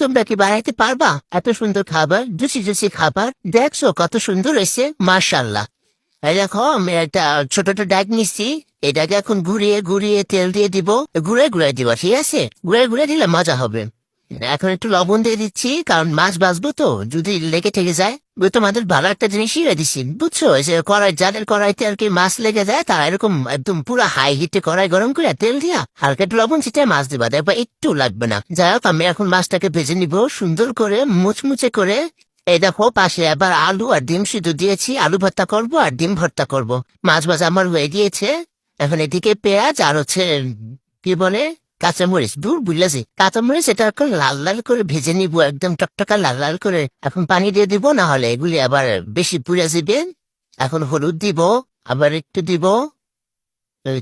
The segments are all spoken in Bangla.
তোমরা কি বানাইতে পারবা? এত সুন্দর খাবার, জুসি জুসি খাবার। দেখছ কত সুন্দর এসে মার্শাল্লাহ দেখো, আমি একটা ছোট ছোট ডাক নিচ্ছি এটাকে এখন ঘুরিয়ে ঘুরিয়ে তেল দিয়ে দিব। ঘুরে ঘুরে দিব, ঠিক আছে? ঘুরে ঘুরে দিলে মজা হবে। এখন একটু লবণ দিয়ে দিচ্ছি, কারণ মাছ বাঁচবো তো। যদি লেগে থেকে যায় তোমাদের ভালো একটা জিনিসই দিচ্ছি বুঝছ? কড়াই, যাদের কড়াইতে আর কি মাছ লেগে যায়, তারা এরকম একদম পুরো হাই হিটে কড়াই গরম করে তেল দিয়া হালকা একটু লবণ ছিটে মাছ দিবা। দেখবা একটু লাগবে না। যাই হোক, আমি এখন মাছটাকে ভেজে নিব, সুন্দর করে মুচমুচে করে। এই দেখো, পাশে আবার আলু আর ডিম সিদ্ধ দিয়েছি। আলু ভর্তা করব আর ডিম ভর্তা করব। মাছ ভাজা আমার হয়ে গিয়েছে। এখন এদিকে পেঁয়াজ আর হচ্ছে কি বলে? কাঁচামরিচ, দূর বুঝলেছি। কাঁচামরিচ এটা এখন লাল লাল করে ভেজে নিব, একদম টকটকা লাল লাল করে। এখন পানি দিয়ে দিব, না হলে এগুলি আবার বেশি পুড়ে যাবে। এখন হলুদ দিব, আবার একটু দিব।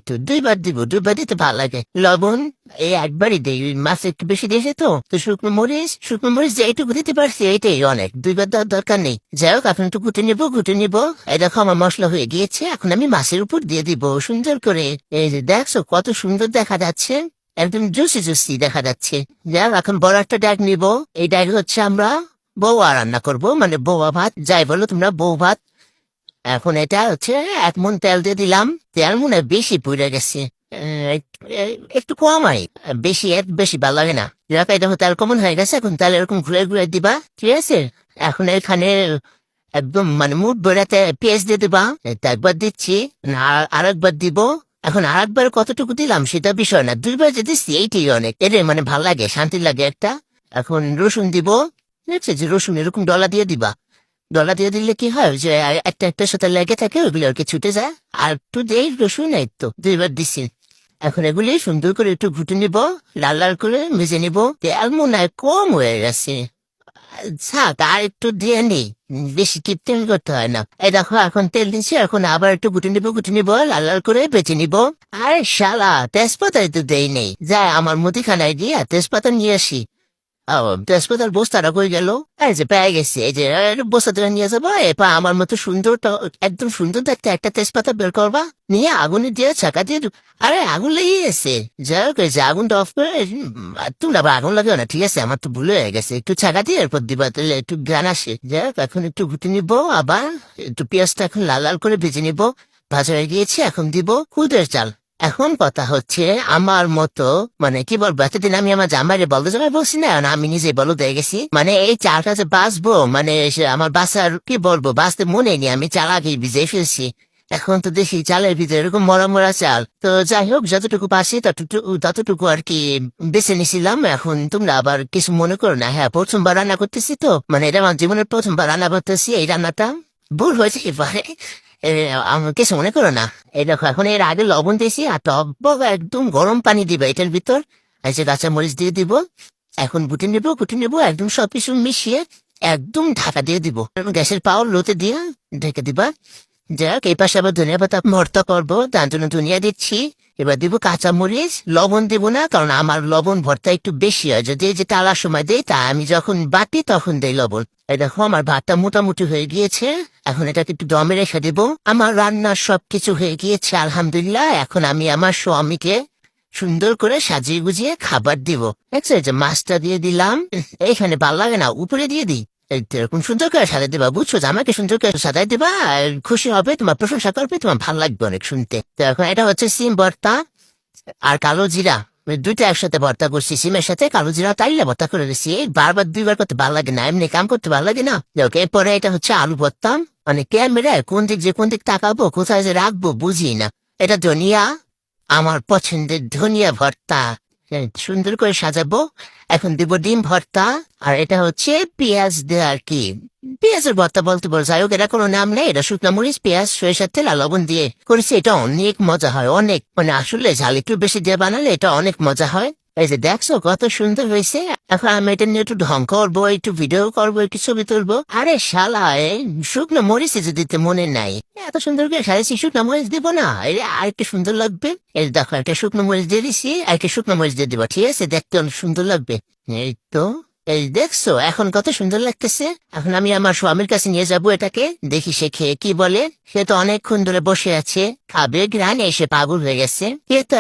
তো দুইবার দিব, দুইবার দিতে ভালো লাগে। লবণ, এই একবারই দেই মাছ একটু বেশি দিয়েছে তো। তো শুকনো মরিচ শুকনো মরিচ যে এইটুকু দিতে পারছি, এইটাই অনেক। দুইবার দেওয়ার দরকার নেই। যাই হোক, এখন একটু গুটে নিবো গুটে নিবো। এই দেখো, আমার মশলা হয়ে গিয়েছে। এখন আমি মাছের উপর দিয়ে দিব, সুন্দর করে। এই যে দেখছ, কত সুন্দর দেখা যাচ্ছে। একদম জুসি জুসি দেখা যাচ্ছে। যাক, এখন বড় একটা ডাক নিব। এই ডাক হচ্ছে আমরা বৌয়া রান্না করব। মানে বৌয়া ভাত। যাই বলো তোমরা বউ ভাত। এখন এটা হচ্ছে এক মন তেল দিয়ে দিলাম। তেল মনে বেশি পুড়ে গেছে। একটু- কমাই বেশি বেশি ভালো লাগে না। যাক এটা তেল কমন হয়ে গেছে। এখন তেল এরকম ঘুরে ঘুরে দিবা। ঠিক আছে? এখন এখানে একদম মানে মুড বেড়াতে পেঁয়াজ দিয়ে দিবা। একবার দিচ্ছি। আর একবার দিব। এখন আর একবার কতটুকু দিলাম সেটা বিষয় না। দুইবার যে দিচ্ছি, এইটাই অনেক। এটা মানে ভালো লাগে, শান্তি লাগে একটা। এখন রসুন দিব। দেখছে যে রসুন এরকম ডলা দিয়ে দিবা। ডলা দিয়ে দিলে কি হয়? যে একটা একটা সাথে লেগে থাকে ওগুলো আর কি ছুটে যায়। আর একটু দেই রসুন, এই তো, দুইবার দিছি এখন এগুলি সুন্দর করে একটু ঘুটে নিব, লাল লাল করে ভেজে নিব। মনে হয় কম হয়ে গেছে। থাক আর একটু দিয়ে নি বেশি কিপটেম করতে হয় না। এই দেখো, এখন তেল দিচ্ছি এখন আবার একটু গুটি নিব গুটি নিব, লাল লাল করে বেঁচে নিব। আরে শালা তেজপাতা তো দেই নেই। যাই, আমার মুদিখানায় গিয়ে তেজপাতা নিয়ে আসি। তেজপাতার বস্তাটা কই গেল? এই যে পেয়ে গেছে, এই যে বস্তাটা নিয়ে যাব এবার আমার মতো সুন্দর একদম সুন্দর দেখতে একটা তেজপাতা বের করবা, নিয়ে আগুনে দিয়ে চাকা দিয়ে আরে, আগুন লেগে গেছে যাই হোক যে আগুনটা অফ করে তুমি আবার আগুন লাগাও না, ঠিক আছে? আমার তো ভুল হয়ে গেছে, একটু চাকা দিয়ে এরপর দিবা, তাহলে একটু গান আসে। যাই হোক, এখন একটু ঘুটে নিব, আবার একটু পেঁয়াজটা এখন লাল লাল করে ভেজে নিব। হয়ে গিয়েছে, এখন দিব কুদের চাল। এখন কথা হচ্ছে আমার মতো মানে কি বলব, এতদিন আমি আমার জামাইরে বলতে জামাই বলছি না না, আমি নিজে বলো দিয়ে গেছি। মানে এই চালটা যে বাঁচবো মানে আমার বাসার কি বলব, বাঁচতে মনে নেই, আমি চাল আগে ভিজে ফেলছি। এখন তো দেখি চালের ভিতরে এরকম মরা মরা চাল। তো যাই হোক, যতটুকু পাচ্ছি ততটুকু ততটুকু আর কি বেছে নিছিলাম। এখন তোমরা আবার কিছু মনে করো না। হ্যাঁ প্রথমবার রান্না করতেছি তো মানে এটা আমার জীবনের প্রথমবার রান্না করতেছি এই রান্নাটা। ভুল হয়েছে এবারে। কিছু মনে করো না? এই দেখো, এখন এর আগে লবণ দিয়েছি আর টক একদম গরম পানি দিবে এটার ভিতর। যে কাঁচা মরিচ দিয়ে দিব। এখন গুটে নেব গুটে নেব, একদম সব কিছু মিশিয়ে একদম ঢাকা দিয়ে দিব। গ্যাসের পাওয়ার লোতে দিয়ে ঢেকে দিবা। যাক, এই পাশে আবার ধনিয়া পাতা ভর্তা করব। তার জন্য ধনিয়া দিচ্ছি। এবার দিব কাঁচা মরিচ। লবণ দিব না, কারণ আমার লবণ ভর্তা একটু বেশি হয়। যদি যে টালার সময় দেই, তা আমি যখন বাটি তখন দেই লবণ। এই দেখো, আমার ভাতটা মোটামুটি হয়ে গিয়েছে। এখন এটাকে একটু দমে রেখে দেব। আমার রান্নার সবকিছু হয়ে গিয়েছে, আলহামদুলিল্লাহ। এখন আমি আমার স্বামীকে সুন্দর করে সাজিয়ে গুজিয়ে খাবার দিব। দেখছ মাছটা দিয়ে দিলাম। এইখানে ভালো লাগে না, উপরে দিয়ে দিই। এরকম সুন্দর করে সাজাই দেবা, বুঝছ? আমাকে সুন্দর করে সাজাই দেবা খুশি হবে, তোমার প্রশংসা করবে, তোমার ভালো লাগবে অনেক শুনতে। তো এখন এটা হচ্ছে সিম ভর্তা আর কালো জিরা। দুইটা একসাথে ভর্তা করছি, সিমের সাথে কালো জিরা তাইলে ভর্তা করে এই বারবার দুইবার করতে ভালো লাগে না, এমনি কাম করতে ভালো লাগে না। ওকে এরপরে এটা হচ্ছে আলু ভর্তা। মানে ক্যামেরায় কোন দিক যে কোন দিক তাকাবো, কোথায় যে রাখব বুঝি না। এটা ধনিয়া, আমার পছন্দের ধনিয়া ভর্তা। সুন্দর করে সাজাবো। এখন দিব ডিম ভর্তা, আর এটা হচ্ছে পেঁয়াজ দিয়ে আর কি। পেঁয়াজের ভর্তা বলতে বল যাই হোক, এটা কোনো নাম নেই, এটা শুকনো মরিচ, পেঁয়াজ, সরিষার তেল আর লবণ দিয়ে। করেছি, এটা অনেক মজা হয়, অনেক। মানে আসলে ঝাল একটু বেশি দিয়ে বানালে এটা অনেক মজা হয়। এই যে দেখছ, কত সুন্দর হয়েছে। এখন আমি এটা নিয়ে একটু ঢং করব, একটু ভিডিও করব, একটু ছবি তুলবো। আরে শালা শুকনো মরিচ যে দিতে মনে নাই, এত সুন্দর করে সাজাইছি শুকনো মরিচ দিব না। আর একটু সুন্দর লাগবে। এই দেখো, একটা শুকনো মরিচ দিয়ে দিছি, আর একটা শুকনো মরিচ দিয়ে দিবো, ঠিক আছে? দেখতে অনেক সুন্দর লাগবে। এই তো, এই দেখছ, এখন কত সুন্দর লাগতেছে। এখন আমি আমার স্বামীর কাছে নিয়ে যাব এটাকে, দেখি সে খেয়ে কি বলে। সে তো অনেকক্ষণ ধরে বসে আছে, খাবে গ্রানে এসে পাগল হয়ে গেছে। এ তো